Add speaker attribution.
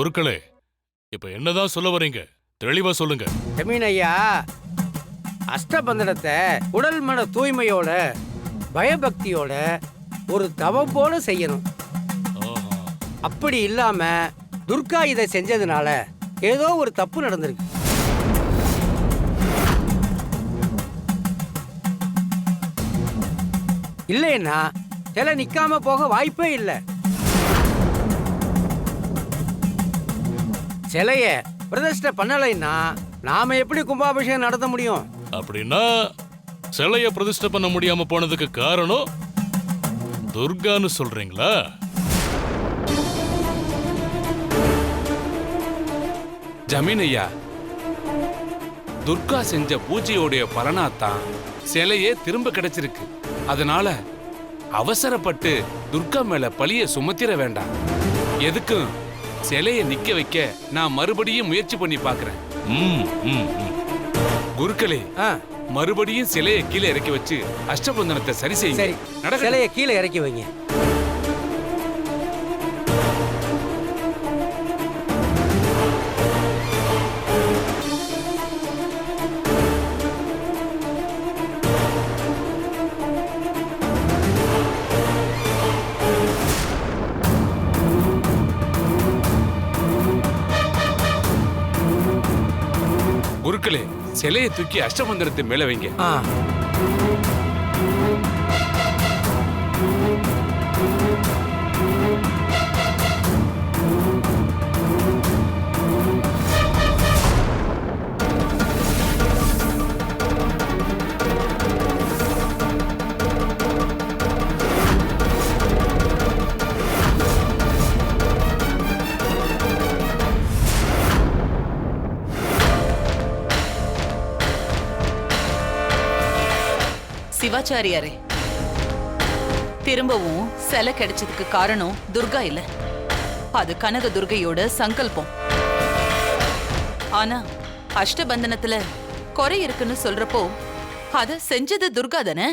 Speaker 1: குருக்களே இப்ப என்னதான் சொல்ல வரீங்க? தெளிவா சொல்லுங்க.
Speaker 2: ஜமீன் ஐயா அஷ்டபந்தனத்தை உடல் மன தூய்மையோட பயபக்தியோட ஒரு தவம் போல செய்யணும். அப்படி இல்லாம துர்கா இதை செஞ்சதுனால ஏதோ ஒரு தப்பு நடந்திருக்கு. இல்லைன்னா சிலை நிக்காம போக வாய்ப்பே இல்லை. சிலைய பிரதிஷ்டை பண்ணலைன்னா நாம எப்படி கும்பாபிஷேகம் நடத்த முடியும்?
Speaker 1: அப்படின்னா சிலைய பிரதிஷ்டை பண்ண முடியாம போனதுக்கு காரணம் துர்கான்னு சொல்றீங்களா?
Speaker 3: ஜமீன் ஐயா துர்கா செஞ்ச பூஜையோடைய பலனாத்தான் சிலையே திரும்ப கிடைச்சிருக்கு. அதனால அவசரப்பட்டு துர்கா மேல பழிய சுமத்திர வேண்டாம். எதுக்கும்? சிலைய நிக்க வைக்க நான் மறுபடியும் முயற்சி பண்ணி பார்க்கறேன்.
Speaker 1: ம், ம், ம்.
Speaker 3: குருக்களே
Speaker 2: ஆ,
Speaker 3: மறுபடியும் சிலையை கீழே இறக்கி வச்சு அஷ்டபந்தனத்தை சரி செய்யுங்க.
Speaker 2: சரி.
Speaker 3: நடக்கட்டும்.
Speaker 2: சிலைய கீழே இறக்கி வைங்க.
Speaker 3: குருக்களே சிலையை தூக்கி அஷ்டமந்திரத்தை மேல வைங்க.
Speaker 4: சிவாச்சாரியாரே. திரும்பவும் சிலை கிடைச்சதுக்கு காரணம் துர்கா இல்ல. அது கனக துர்கையோட சங்கல்பம். ஆனா அஷ்டபந்தனத்துல குறை இருக்குன்னு சொல்றப்போ அத செஞ்சது துர்கா தானே?